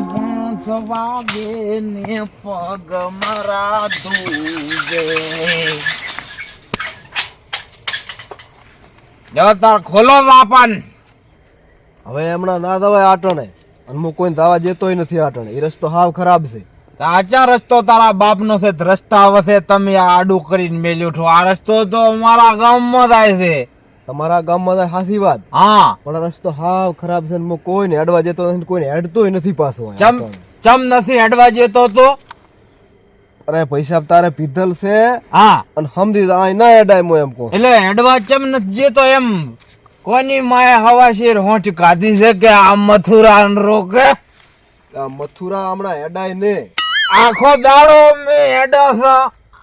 બાંસ વાગે ને પગ મારા ધૂગે જો ખોલો વાપન હવે હમણાં ના દવાય આટણે. અને હું કોઈ દાવા દેતોય નથી આટણે. એ રસ્તો હાવ ખરાબ છે. સાચા રસ્તો તારા બાપનો છે રસ્તા વસે તમે આડું કરીને મેલ્યું છો. આ રસ્તો તો અમારા ગામમાં થાય છે. તમારા ગામમાં હાસી વાત. હા. પણ રસ્તો હાવ ખરાબ છે ને કોઈને અડવા જતો નથી કોઈને હેડતોય નથી પાછો ચમ ચમ નથી હેડવા જતો તો? અરે પૈસા તારે પીધલ છે હા. અને સમજી અહીં ના હેડાય મો એમ કહું. એટલે હેડવા ચમ નથી જતો એમ? કોની માએ હવાશીર હોંચ કાઢી છે કે આ મથુરા રોકે? આ મથુરા હમણાં હેડાય ને. આખો દાડો મે હેડા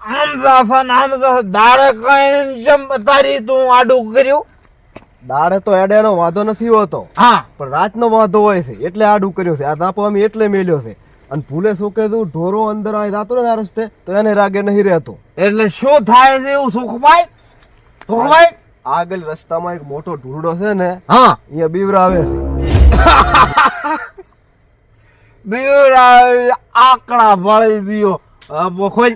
આમ જાસા આમ જાસા દાડે કઈ ચમ તારી તું આડું કર્યું. દાડે તો એડેનો વાંધો નથી હોતો. હા. પણ રાતનો વાંધો હોય છે એટલે આડું કર્યું છે. આ તાપો અમે એટલે મેલ્યો છે. અને ભૂલે શું કે તું ઢોરો અંદર અહીં જાતો ને આ રસ્તે તો એને રાગે નહીં રહેતો. એટલે શું થાય છે એવું સુખભાઈ? સુખભાઈ? આગળ રસ્તામાં એક મોટો ઢૂરડો છે ને હા. અહીંયા બીવરાવે છે. બીવરા આકડા ભળી આ બોખોલ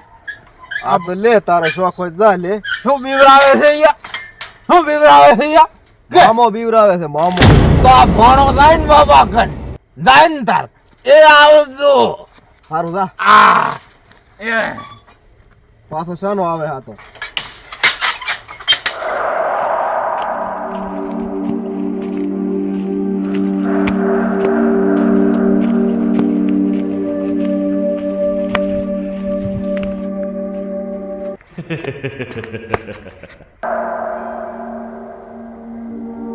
આ તો લે તારે શોખ હોય જા લે. શું બીવરાવે છે અહીંયા? શું બીવરાવે છે કે? મામો બીવરાવે છે મામો. તો આ ભણો જાય ને બાબા કન જાય ને તાર. એ આવજો સારું જા. આ. એ. પાછો શાનો આવે હા તો.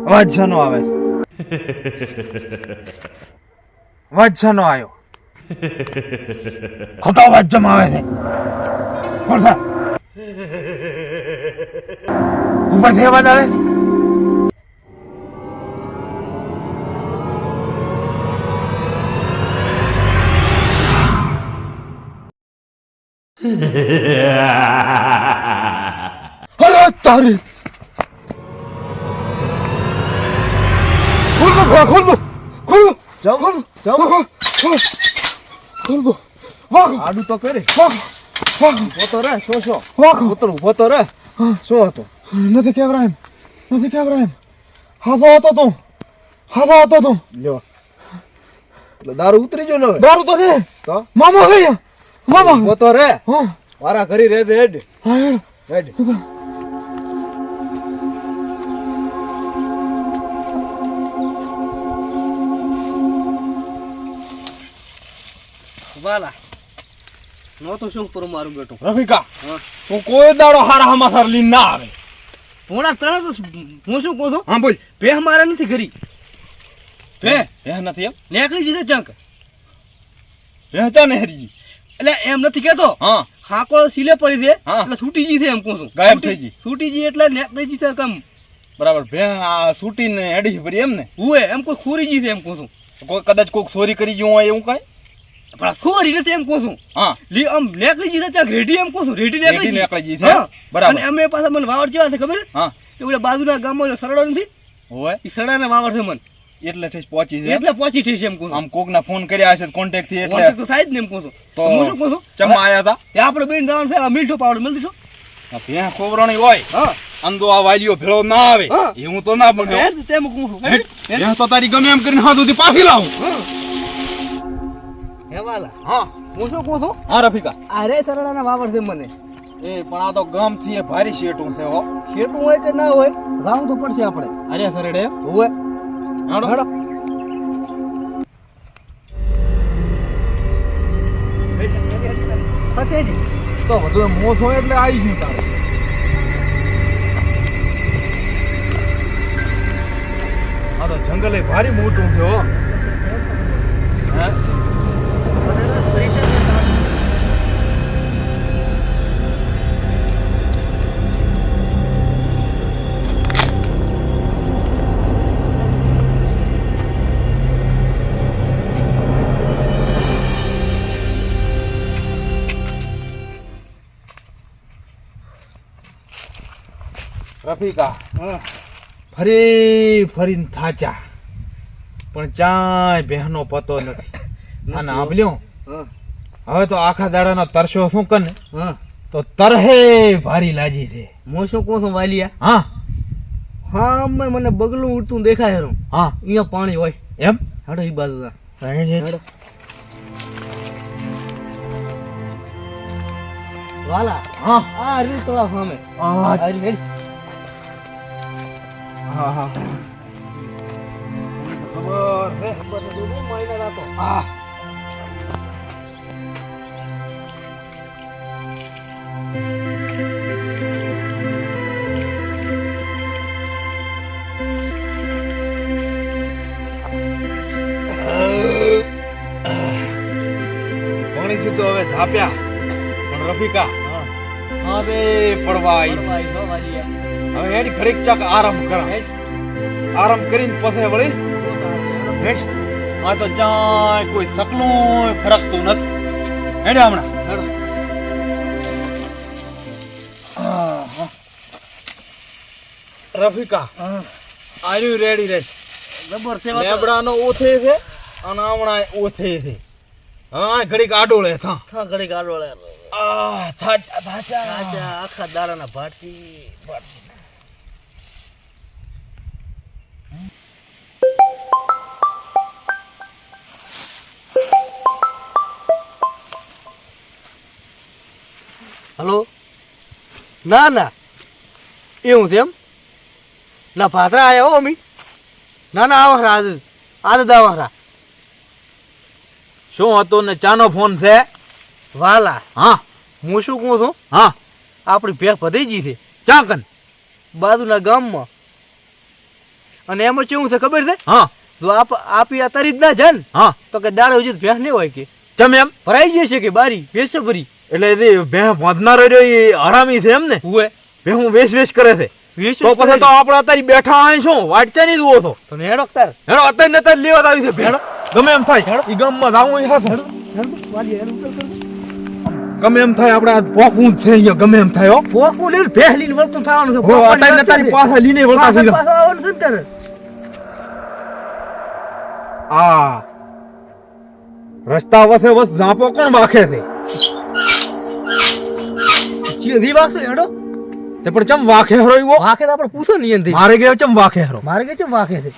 અવાજ શાનો આવે. વજનો આવ્યો ખોટો અવાજ આવે છે. ઉપરથી અવાજ આવે છે. તારી ખોલ દો ખોલ દો ખોલ દો જમ જમ ખોલ દો વાહ આડું તો કરે વાહ વાહ ઊભો રે શું શું વાહ પુત્ર ઊભો તો રે શું હતું નથી કેવરા એમ નથી કેવરા એમ હાથો હતો તું હાથો હતો તું લ્યો દારૂ ઉતરી ગયો ને દારૂ તો ને તો મામા ગઈ મામા ઊભો તો રે હા મારા ઘરી રહે છે હેડ હા હેડ. હેડ વાલા. નો તો શું કરું મારું બેટું? રફિકા હા. તું કોઈ દાડો હારા હમાસર લઈને ના આવે. ભોળા તને તો હું શું કહું છું? હા બોલ. ભેહ મારે નથી કરી હે? હે નથી એમ? નેકળી જશે ચંક હે ચા ને હરીજી? એટલે એમ નથી કેતો હા. હાકો સિલે પડી છે. એટલે છૂટી જી છે એમ કહું છું. ગાયબ થઈ જી છૂટી જી એટલે નેકળી જી છે કમ. બરાબર ભે આ સૂટી ને હેડી ભરી એમ ને હું એમ કોઈ ખોરી જી છે એમ કહું છું. કોઈ કદાચ કોઈક ચોરી કરી ગયું હોય એવું કઈ? પણ ખોરી નથી એમ કહું છું? હા. લી આમ નીકળી જશે ત્યાં રેડી એમ કહું છું રેડી રેડી નીકળી નીકળી ગઈ ગઈ છે. બરાબર. અને અમે પાછા મને વાવડ જેવા છે ખબર હા. છે ઓલા બાજુના ગામમાં સરડો નથી? હોય એ સરડાના વાવડ છે મને. એટલે ઠેસ પહોંચી છે. એટલે પહોંચી થઈ એમ કહું આમ કોક ના ફોન કર્યા હશે કોન્ટેક્ટથી એટલે તો થાય જ ને એમ કહું તો તો હું શું કહું છું? ચમા આયા હતા ત્યાં આપણે બેન જવાનું છે મીઠો પાવડર મળી ભેં ખોવરાણી હોય. હા. અંદો આ વાલીઓ ભેળો ના આવે. હા. એવું તો ના બને તેમ કહું છું. તો તારી ગમે એમ કરીને હાથ સુધી પાછી લાવું. હે હા હું શું કહું છું? હા રફિકા. અરે સરડાના વાવડ છે મને. એ પણ આ તો ગામથી ભારી છે હો. શેટું હોય કે ના હોય રાઉન્ડ તો પડશે આપણે. અરે સરડે હોય હાડો. હેડો. તો બધું મોસ હોય એટલે આવી ગયું તારે. આ તો જંગલ એ ભારી મોટું છે હો. હે? હા. ફરી ફરીને થાચા. પણ ચાય બહેનો પતો નથી. અને આંબલ્યો? હા. હવે તો આખા દાડાનો તરસો શું કને હા. તો તરહે ભારી લાજી છે. હું શું કહું છું વાલિયા? હા. હા અમે મને બગલું ઉડતું દેખાય હરું હા. અહીંયા પાણી હોય. એમ? હાડો એ બાજુ વાલા હા. આ રીત તળાવ સામે. હા આ. હા હા ખબર તું. રાતો. હા પાણીથી તો હવે ધાપ્યા. પણ રફિકા હા. હા રે પડવા હવે એની ઘડીક ચાક આરામ કરા હેડ. આરામ કરીને પછી વળી તો હેડ આ તો ચાય કોઈ સકલું ફરકતું નથી હેડે હમણાં હેડો. Rafika. Are you ready race જબર તો. લેબડાનો ઓથે છે અને હમણાં ઓથે છે હા ઘડીક આડોળે થા થા ઘડીક આડોળે આ થાચા થાચા આખા દાડાના ભાટી ભાટી. ના ના. એવું છે એમ? ના ભાતરા આવ્યા હો અમી. ના ના આવા આજ આજ દાવા આવા શું હતું ને ચાનો ફોન છે? વાલા. હા. હું શું કહું છું? હા. આપણી ભેંસ ગઈ છે. ચાકન. બાજુના ગામમાં. અને એમાં કેવું છે ખબર છે? હા. જો આપ આપી આ જ ના જાય હા. તો કે દાડે હજી ભેંસ નહીં હોય કે. ચમ એમ? ભરાઈ જશે કે બારી? વેચશે ભરી? એટલે એ ભે બાંધનારો રહ્યો એ હરામી છે એમ ને હુએ? ભે હું વેશ વેશ કરે છે. તો પછી તો આપણે અત્યારે બેઠા અહીં શું? વાટચે નહીં જુઓ છો તો નેડો અત્યારે હેડો અત્યારે ને અત્યારે લેવા આવી છે ભેડો ગમે એમ થાય. એ ગામમાં જાવું ઈ હાથે. ગમે એમ થાય આપણે આ પોકવું છે અહીંયા ગમે એમ થાય હો. પોકું લઈને ભેંસ લઈને વળતું થવાનું છે. હો, અત્યારે તારી પાસે લીને વળતા થઈ ગયા. આવવાનું છે આ રસ્તા વસે વસ ઝાપો કોણ બાખે છે? જી વાગશે હેડો. તે પણ ચમ વાખે હરો ઈવો? વાખે તો આપણે પૂછો નહીં એનથી મારે ગયો ચમ વાખે હરો? મારે ગયો ચમ વાખે છે.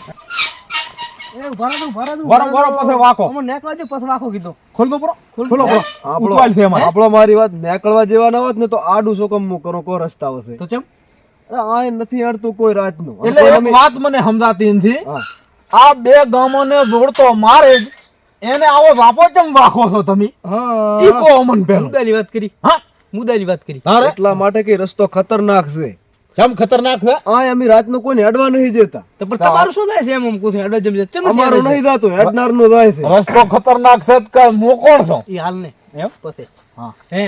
એ ભરા દઉં ભરા દઉં વરો વરો પાસે વાકો અમને નેકવા દે પછી વાકો કીધો. ખોલ દો પરો. ખોલો પરો. ઉતવાલ છે એમાં. આપણો મારી વાત નીકળવા જેવા ના હોત ને તો આડું શું કમ કરો? કો રસ્તા હશે તો ચમ? અરે આ નથી અડતું કોઈ રાતનું. એટલે વાત મને સમજાતી નથી. આ બે ગામોને જોડતો મારે જ. એને આવો વાપો ચમ વાખો છો તમે? હા. ઈ કો અમન પેલો મુદ્દાની વાત કરી. હા. મુદ્દાની વાત કરી. એટલા માટે કે રસ્તો ખતરનાક છે. કેમ ખતરનાક છે? આ અમે રાતનું કોઈને અડવા નહીં જતા તો પણ તમારું શું થાય છે એમ? પૂછું હેડો જમ જતા અમારું નહીં જાતો અડનાર નો જાય છે. રસ્તો ખતરનાક છે કે કાંઈ હું કોણ છું? ઈ હાલ ને. એમ? પછી. હા. હે?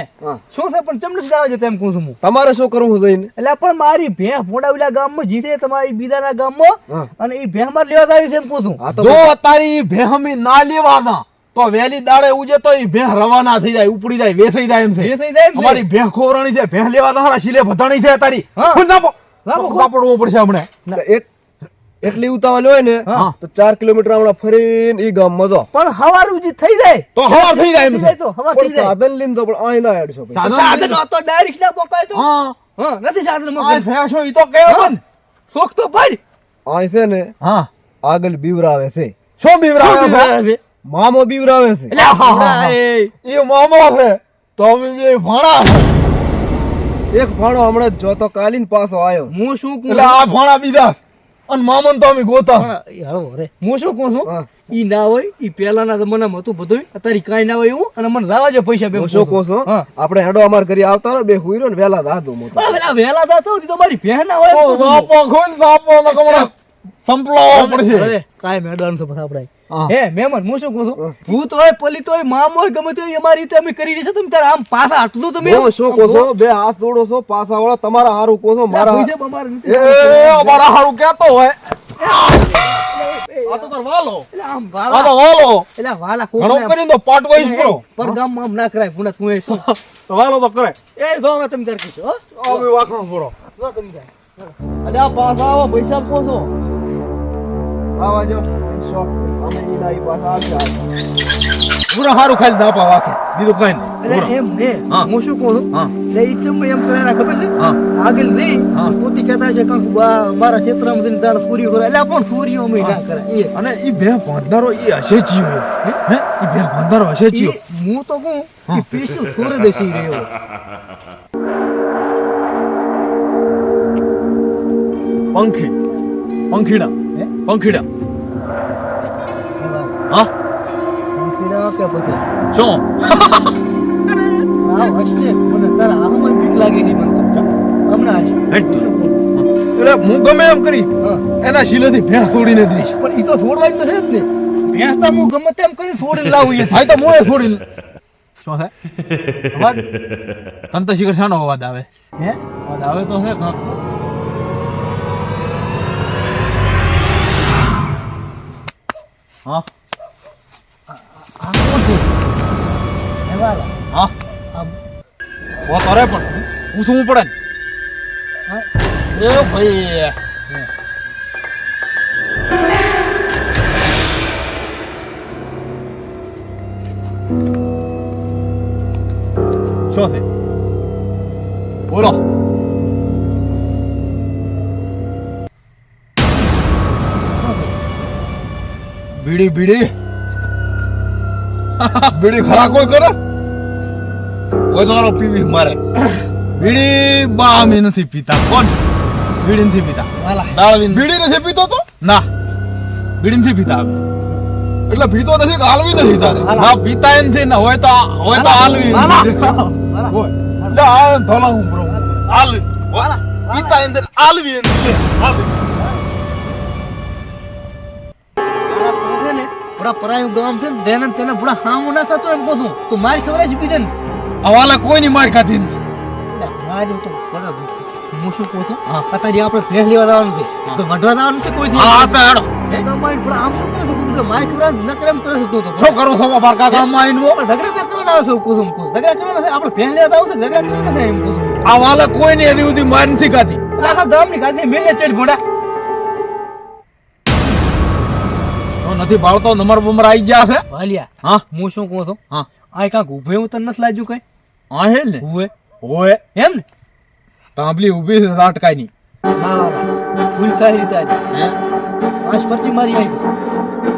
શું છે પણ ચમડું જવા જતા એમ કહું છું હું. તમારે શું કરવું જઈને? એટલે પણ મારી ભેં ફોડાવલા ગામમાં જીતે તમારી બીજાના ગામમાં. માં અને એ ભેં માં લેવા આવી છે એમ કહું છું. જો તારી ભેહમી ના લેવાના. તો વેલી દાડે ઉજે તો એ ભેહ રવાના થઈ જાય ઉપડી જાય વેસાઈ જાય એમ છે. વેસાઈ જાય અમારી ભેહ ખોવરાણી છે ભેહ લેવા તમારા શીલે ભધાણી છે તારી. હા. ખુદ નાપો નાપો, ખુદ. નાપડવું પડશે હમણે. એટલે એટલી ઉતાવળ હોય ને તો ચાર કિલોમીટર હમણાં ફરીને ઈ ગામમાં જો પણ હવાર ઉજી થઈ જાય. તો હવા થઈ જાય એમ છે. તો હવાર થઈ જાય. સાધન લઈને તો પણ અહીં ના હેડશો સાધન તો ડાયરેક્ટ ના પોકાય તો. હા. હા નથી સાધન આ માં થયા છો ઈ તો કેવો ને શોખ તો ભાઈ અહીં છે ને હા. આગળ બીવરાવે છે. શું બીવરાવે છે? મામો બીવરાવે છે. એ. મામો છે. તો અમે બે ભણા એક ભાણો હમણાં જ જોતો કાલીન પાછો આવ્યો હું શું કહું? એટલે આ ભણા બીજા અને મામન તો અમે ગોતા. હળવો રે. હું શું કહું છું? હા. ઈ ના હોય ઈ પહેલાના જમાનામાં હતું બધું અત્યારે કાઈ ના હોય એવું. અને મને લાવા જો પૈસા બે હું શું કહું છું. આપણે હેડો અમાર કરી આવતા ને બે હુઈરો ને વેલા દાદુ મોતો. વેલા હોય તો મારી ભેણ ના હોય. સાપો ખોલ સાપો ને કમળા સંપલાવો પડશે. અરે, કાઈ મેડન છે પછી આપણે. હે. મેમન હું શું કહું છું? ભૂત હોય પલિત હોય મામ હોય ગમે તે અમારી રીતે અમે કરી રહીશું તમે તાર આમ પાછા હટજો તમે હું શું કહું છું? બે હાથ જોડો છો પાછા વાળા તમારા હારું કહો છો મારા પૈસા. એ અમારા હારું કેતો હોય. આ તો તાર વાલો. એટલે આમ આ તો વાલો. એટલે વાલા ઘણો કરીને તો પાટવો જ કરો પર ગામમાં આમ ના કરાય પુના તું એ શું? વાલો તો કરે. એ જો હવે તમે તાર કીધું હો. અમે વાખા પૂરો જો તમે તાર. પાછા આવો પૈસા કહો છો આવા જો શોખ અમે ઈ ના ઈ આવ્યા પૂરા હારું ખાલી ના પાવા કે. બીજું કઈ નહીં. એટલે એમ ને હા. શું કહું? હા. એટલે ઈ ચમ એમ કરે ખબર છે? હા. આગળ જઈ. પોતી કહેતા છે કંક બા મારા ક્ષેત્રમાં જઈને તારા સૂર્ય કરે. એટલે પણ સૂર્ય અમે ના કરે અને ઈ બે બાંધનારો ઈ હશે જીવો. હે? ઈ બે બાંધનારો હશે જીવો. હું તો કહું હા. કે સૂર્ય દેશી રહ્યો. પંખી. પંખીડા? પંખીડા. હા? પંખીડા કે પછી. શું? આવ હશે. મને તારા આમાં બીક લાગે છે મને તો. હમણાં હશે. હેટ. એટલે હું ગમે એમ કરી હા. એના શીલેથી ભેંસ છોડીને દઈશ પણ ઈ તો છોડવાની તો છે જ ને. ભેંસ તો હું ગમે તેમ કરીને છોડીને લાવું એ થાય તો મોએ છોડીને. શું થાય અવાજ? તને તો શાનો અવાજ આવે. હે? અવાજ આવે તો છે કાંક. હા. આ કોણ છે હે. વાલા હા આમ ઓ તારે પણ. પૂછવું પડે ને. એ ભાઈ. શું છે? બોલો. બીડી બીડી. બીડી ખરા કોઈ કરે? કોઈ તમારો પીવી મારે. બીડી બા અમે નથી પીતા. કોણ? બીડી નથી પીતા. દાળવીન બીડી નથી પીતો તો? ના. બીડી નથી પીતા અમે. એટલે પીતો નથી કે હાલવી નથી તારે? ના પીતા એ નથી ને હોય તો હોય તો હાલવી. હોય. ધોલા હું બ્રો હાલવી. હોય. પીતા નથી હાલવી નથી હાલવી. ને બડા પરાયું ગામ છે ને તેને તેને પૂરા હામું ના થતો એમ કહું છું. તું મારી ખબર છે પીધે ને. કોઈ ની માર ખાધી નથી. મારી તો બરાબર હું શું કહું છું? હા. અત્યારે આપણે ભેંસ લેવા જવાનું છે તો વઢવા જવાનું છે કોઈ હા તો હેડો એ તો મારી પણ આમ શું કરે છે કુદરત મારી ખબર ન કરે એમ કરે છે તું શું કરું છો બાપા કાકામાં આવીને વો? પણ ઝઘડા ચા કરવા આવે છે કુસુમ કુસુમ ઝઘડા કરવા નથી આપણે ભેંસ લેવા જવું છે ઝઘડા કરવા ના એમ કુસુમ આ વાલા કોઈની એવી સુધી માર નથી ખાધી. આખા ગામની ખાધી મેલે ચડ ઘોડા નથી ભાળતો નંબર બમર આવી ગયા છે. વાલિયા હા? હું શું કહું છું? હા. આ કાંક ઉભે હું તને નથી લાગ્યું કઈ? આ હે ને? ઉભે ઓય. એમ ને? તાંબલી ઊભી છે ઝાટકાઈ ની ફૂલ સારી રીતે આજે હે? આજ પરચી મારી આવી.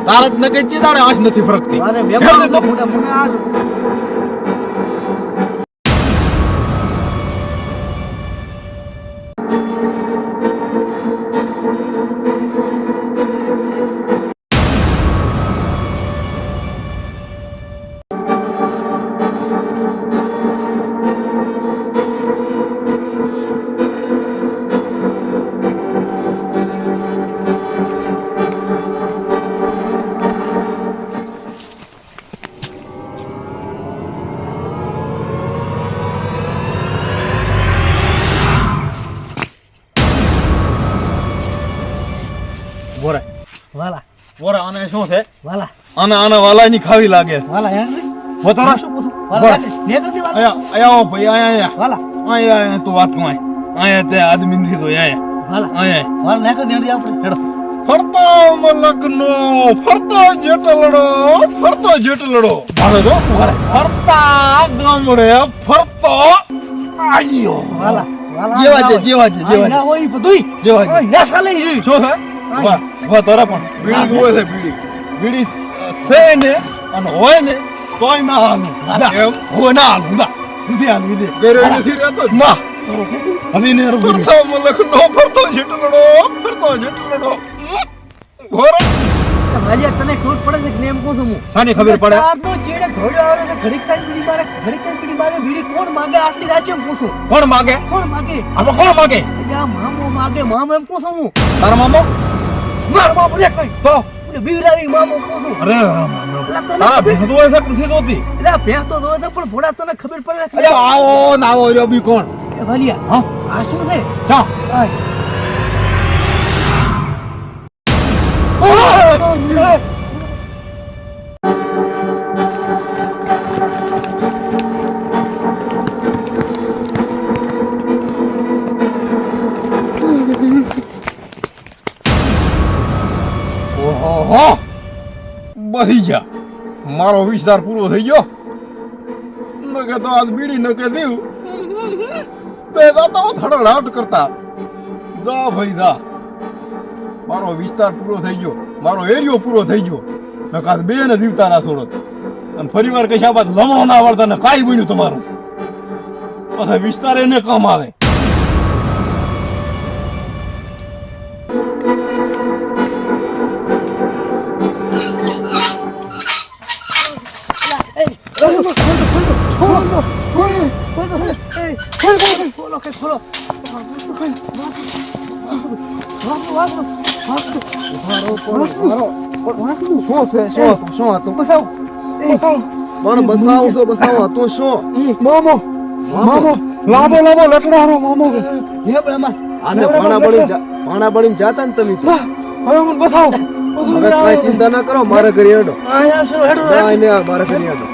તારે જ નકે ચેદાડે આંચ નથી ફરકતી. અરે તો. મોટા મને આ વાલા આના વાલા વાલાની ખાવી લાગે. વાલા યાર વધારા? શું પૂછું? બોલ. વાલા. ને કરતી આયા આયા ભાઈ આયા આયા વાલા. આયા આયા તું વાત કો આયા આયા તે આદમી નથી તો આયા વાલા. આયા વાલા ને કરતી આપણે. હેડો. ફરતો મલકનો ફરતો જેટલડો ફરતો જેટલડો ભાડો તો ફરતા ગામડે ફરતો. આયો. વાલા વાલા જેવા છે, જેવા છે, જેવા ના હોય ઈ જેવા છે. ના ચાલે શું છે? વાહ વાહ તારા પણ. બીડી હોય છે બીડી. બીડી. છે ને અને હોય ને તોય ના હાલું. એમ? હોય ના હાલું. ના નથી હાલું દે ઘરે નથી રહેતો ના હજી ને ફરતો મલકનો ફરતો જેટલડો ફરતો જેટલડો ઘોરો તને ખબર પડે છે કે એમ કહું છું હું? શાની ખબર પડે? ચારનો ચેડે ધોળ્યો આવે છે ઘડીક સાઈડ પીડી મારે ઘડીક સાઈડ પીડી મારે બીડી કોણ માગે આટલી રાત એમ પૂછું? કોણ માગે? કોણ માગે? આમાં કોણ માગે? આ મામો માગે મામો એમ પૂછું હું. તારા મામો? મારો મામો રે કઈ. તો? બીવરાવી મામો પૂછું. અરે હોય છે દોતી એટલે ભેંસ તો છે પણ ભોળા તને ખબર પડે અરે આવો ના આવો રહ્યો બી કોણ? એ હા? આ શું છે? ચા. ઓહો! બધી ગયા. મારો વિસ્તાર પૂરો થઈ ગયો. નકે તો આજ બીડી ન કે પેદા તો થડડાટ કરતા. જા ભાઈ, જા. મારો વિસ્તાર પૂરો થઈ ગયો. મારો એરિયો પૂરો થઈ ગયો. ન કાદ બે ને દીવતા ના છોડો. અને ફરી વાર કશા બાદ લમણો ના આવડતા ને કાંઈ બન્યું તમારું. પછી વિસ્તાર એને કામ આવે. હતું બસાવ પણ બતાવું છો બતાવો હતું શું મામો મામો લાંબો લાંબો લટડારો મામો હે બળામાં આને ભાણા બળીને જા- ભાણા બળીને જાતા ને તમે તો. હવે મને બતાવો હવે કાંઈ ચિંતા ના કરો મારે ઘરે હેડો. સર હેડો આ મારે ઘરે હેડો.